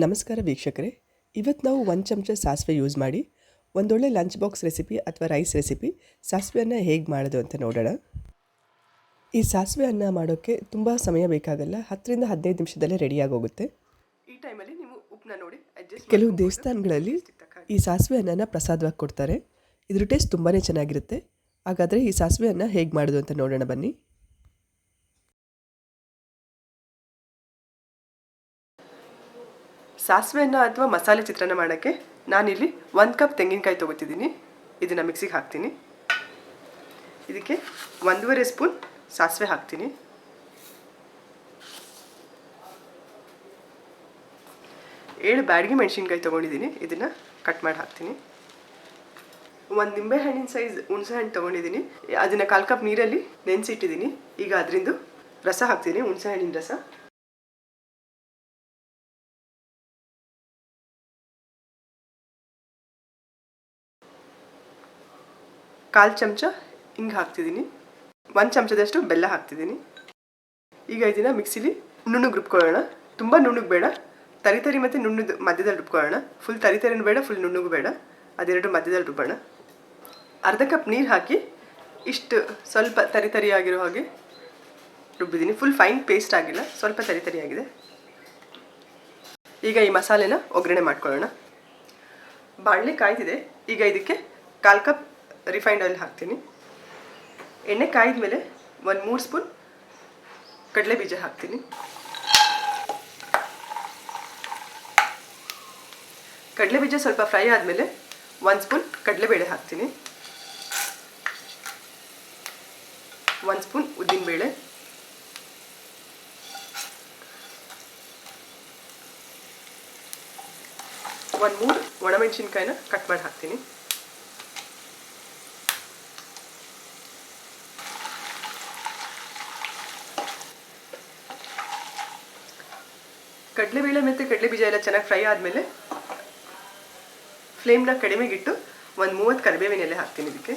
ನಮಸ್ಕಾರ ವೀಕ್ಷಕರೇ. ಇವತ್ತು ನಾವು ಒಂದು ಚಮಚ ಸಾಸಿವೆ ಯೂಸ್ ಮಾಡಿ ಒಂದೊಳ್ಳೆ ಲಂಚ್ ಬಾಕ್ಸ್ ರೆಸಿಪಿ ಅಥವಾ ರೈಸ್ ರೆಸಿಪಿ ಸಾಸಿವೆ ಅನ್ನ ಹೇಗೆ ಮಾಡೋದು ಅಂತ ನೋಡೋಣ. ಈ ಸಾಸಿವೆ ಅನ್ನ ಮಾಡೋಕ್ಕೆ ತುಂಬ ಸಮಯ ಬೇಕಾಗಲ್ಲ ಹತ್ತರಿಂದ ಹದಿನೈದು ನಿಮಿಷದಲ್ಲೇ ರೆಡಿಯಾಗೋಗುತ್ತೆ ಈ ಟೈಮಲ್ಲಿ ನೀವು ಉಪ್ಪನ್ನ ನೋಡಿ ಅಡ್ಜಸ್ಟ್ ಕೆಲವು ದೇವಸ್ಥಾನಗಳಲ್ಲಿ ಈ ಸಾಸಿವೆ ಅನ್ನನ ಪ್ರಸಾದವಾಗಿ ಕೊಡ್ತಾರೆ. ಇದ್ರ ಟೇಸ್ಟ್ ತುಂಬಾ ಚೆನ್ನಾಗಿರುತ್ತೆ. ಹಾಗಾದರೆ ಈ ಸಾಸಿವೆ ಅನ್ನ ಹೇಗೆ ಮಾಡೋದು ಅಂತ ನೋಡೋಣ ಬನ್ನಿ. ಸಾಸಿವೆಯನ್ನು ಅಥವಾ ಮಸಾಲೆ ಚಿತ್ರಾನ್ನ ಮಾಡೋಕ್ಕೆ ನಾನಿಲ್ಲಿ ಒಂದು ಕಪ್ ತೆಂಗಿನಕಾಯಿ ತೊಗೋತಿದ್ದೀನಿ. ಇದನ್ನು ಮಿಕ್ಸಿಗೆ ಹಾಕ್ತೀನಿ. ಇದಕ್ಕೆ ಒಂದೂವರೆ ಸ್ಪೂನ್ ಸಾಸಿವೆ ಹಾಕ್ತೀನಿ. ಏಳು ಬ್ಯಾಡಿಗೆ ಮೆಣಸಿನ್ಕಾಯಿ ತೊಗೊಂಡಿದ್ದೀನಿ. ಇದನ್ನು ಕಟ್ ಮಾಡಿ ಹಾಕ್ತೀನಿ. ಒಂದು ನಿಂಬೆ ಹಣ್ಣಿನ ಸೈಜ್ ಹುಣಸೆ ಹಣ್ಣು ತೊಗೊಂಡಿದ್ದೀನಿ. ಅದನ್ನು ಕಾಲು ಕಪ್ ನೀರಲ್ಲಿ ನೆನೆಸಿಟ್ಟಿದ್ದೀನಿ. ಈಗ ಅದರಿಂದ ರಸ ಹಾಕ್ತೀನಿ. ಹುಣಸೆ ಹಣ್ಣಿನ ರಸ. ಕಾಲು ಚಮಚ ಹಿಂಗೆ ಹಾಕ್ತಿದ್ದೀನಿ. ಒಂದು ಚಮಚದಷ್ಟು ಬೆಲ್ಲ ಹಾಕ್ತಿದ್ದೀನಿ. ಈಗ ಇದನ್ನು ಮಿಕ್ಸಿಲಿ ನುಣ್ಣಗೆ ರುಬ್ಕೊಳ್ಳೋಣ. ತುಂಬ ನುಣ್ಣಗೆ ಬೇಡ. ತರಿ ತರಿ ಮತ್ತು ನುಣ್ಣದ ಮಧ್ಯದಲ್ಲಿ ರುಬ್ಕೊಳ್ಳೋಣ. ಫುಲ್ ತರಿ ತರಿನೂ ಬೇಡ ಫುಲ್ ನುಣ್ಣಗೂ ಬೇಡ. ಅದೆರಡು ಮಧ್ಯದಲ್ಲಿ ರುಬ್ಬೋಣ. ಅರ್ಧ ಕಪ್ ನೀರು ಹಾಕಿ ಇಷ್ಟು ಸ್ವಲ್ಪ ತರಿ ತರಿ ಆಗಿರೋ ಹಾಗೆ ರುಬ್ಬಿದ್ದೀನಿ. ಫುಲ್ ಫೈನ್ ಪೇಸ್ಟ್ ಆಗಿಲ್ಲ, ಸ್ವಲ್ಪ ತರಿ ತರಿ ಆಗಿದೆ. ಈಗ ಈ ಮಸಾಲೆನ ಒಗ್ಗರಣೆ ಮಾಡ್ಕೊಳ್ಳೋಣ. ಬಾಣಲೆ ಕಾಯ್ತಿದೆ. ಈಗ ಇದಕ್ಕೆ ಕಾಲು ಕಪ್ ರಿಫೈಂಡ್ ಆಯಿಲ್ ಹಾಕ್ತೀನಿ. ಎಣ್ಣೆ ಕಾಯಿದ ಮೇಲೆ ಒಂದು ಮೂರು ಸ್ಪೂನ್ ಕಡಲೆ ಬೀಜ ಹಾಕ್ತೀನಿ. ಕಡಲೆ ಬೀಜ ಸ್ವಲ್ಪ ಫ್ರೈ ಆದಮೇಲೆ ಒಂದು ಸ್ಪೂನ್ ಕಡಲೆಬೇಳೆ ಹಾಕ್ತೀನಿ. ಒಂದು ಸ್ಪೂನ್ ಉದ್ದಿನಬೇಳೆ. ಒಂದು ಮೂರು ಒಣಮೆಣಸಿನ್ಕಾಯಿನ ಕಟ್ ಮಾಡಿ ಹಾಕ್ತೀನಿ. ಕಡಲೆಬೇಳೆ ಮತ್ತು ಕಡಲೆ ಬೀಜ ಎಲ್ಲ ಚೆನ್ನಾಗಿ ಫ್ರೈ ಆದಮೇಲೆ ಫ್ಲೇಮ್ನ ಕಡಿಮೆಗಿಟ್ಟು ಒಂದು ಮೂವತ್ತು ಕರಿಬೇವಿನ ಎಲೆ ಹಾಕ್ತೀನಿ ಇದಕ್ಕೆ.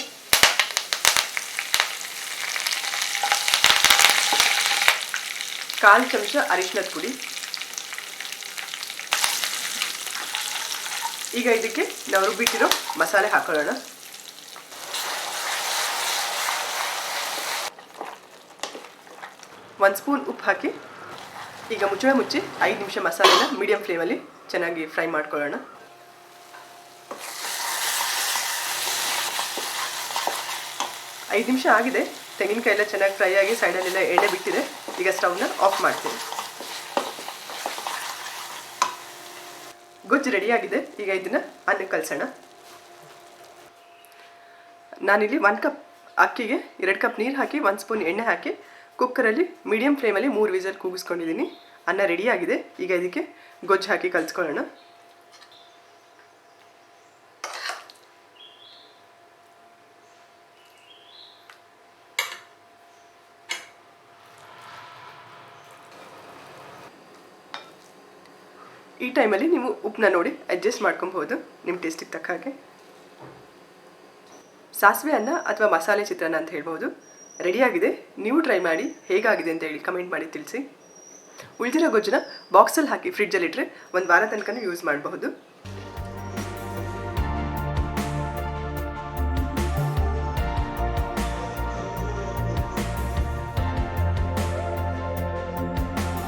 ಕಾಲು ಚಮಚ ಅರಿಶಿನದ ಪುಡಿ. ಈಗ ಇದಕ್ಕೆ ನಾವು ರುಬ್ಬಿಟ್ಟಿರೋ ಮಸಾಲೆ ಹಾಕೊಳ್ಳೋಣ. ಒಂದು ಸ್ಪೂನ್ ಉಪ್ಪು ಹಾಕಿ ಈಗ ಮುಚ್ಚಳ ಮುಚ್ಚಿ ಐದು ನಿಮಿಷ ಮಸಾಲೆನ ಮೀಡಿಯಂ ಫ್ಲೇಮಲ್ಲಿ ಚೆನ್ನಾಗಿ ಫ್ರೈ ಮಾಡ್ಕೊಳ್ಳೋಣ. ಐದು ನಿಮಿಷ ಆಗಿದೆ. ತೆಂಗಿನಕಾಯಿ ಎಲ್ಲ ಚೆನ್ನಾಗಿ ಫ್ರೈ ಆಗಿ ಸೈಡಲ್ಲೆಲ್ಲ ಎಣ್ಣೆ ಬಿಟ್ಟಿದೆ. ಈಗ ಸ್ಟವ್ನ ಆಫ್ ಮಾಡ್ತೀನಿ. ಗೊಜ್ಜು ರೆಡಿಯಾಗಿದೆ ಈಗ ಇದನ್ನು ಅನ್ನಕ್ಕೆ ಕಲಸೋಣ. ನಾನಿಲ್ಲಿ ಒಂದು ಕಪ್ ಅಕ್ಕಿಗೆ ಎರಡು ಕಪ್ ನೀರು ಹಾಕಿ ಒಂದು ಸ್ಪೂನ್ ಎಣ್ಣೆ ಹಾಕಿ ಕುಕ್ಕರಲ್ಲಿ ಮೀಡಿಯಂ ಫ್ಲೇಮಲ್ಲಿ ಮೂರು ವಿಸಲ್ ಕೂಗಿಸ್ಕೊಂಡಿದ್ದೀನಿ. ಅನ್ನ ರೆಡಿಯಾಗಿದೆ ಈಗ ಇದಕ್ಕೆ ಗೊಜ್ಜು ಹಾಕಿ ಕಲಿಸ್ಕೊಳ್ಳೋಣ. ಈ ಟೈಮಲ್ಲಿ ನೀವು ಉಪ್ಪನ್ನ ನೋಡಿ ಅಡ್ಜಸ್ಟ್ ಮಾಡ್ಕೊಬೋದು ನಿಮ್ಮ ಟೇಸ್ಟಿಗೆ ತಕ್ಕ ಹಾಗೆ. ಸಾಸಿವೆ ಅನ್ನ ಅಥವಾ ಮಸಾಲೆ ಚಿತ್ರಾನ್ನ ಅಂತ ಹೇಳ್ಬೋದು ರೆಡಿಯಾಗಿದೆ. ನೀವು ಟ್ರೈ ಮಾಡಿ ಹೇಗಾಗಿದೆ ಅಂತ ಹೇಳಿ ಕಮೆಂಟ್ ಮಾಡಿ ತಿಳಿಸಿ. ಉಳಿದಿರೋ ಗೊಜ್ಜನ್ನ ಬಾಕ್ಸಲ್ಲಿ ಹಾಕಿ ಫ್ರಿಡ್ಜಲ್ಲಿಟ್ಟರೆ ಒಂದು ವಾರ ತನಕ ಯೂಸ್ ಮಾಡಬಹುದು.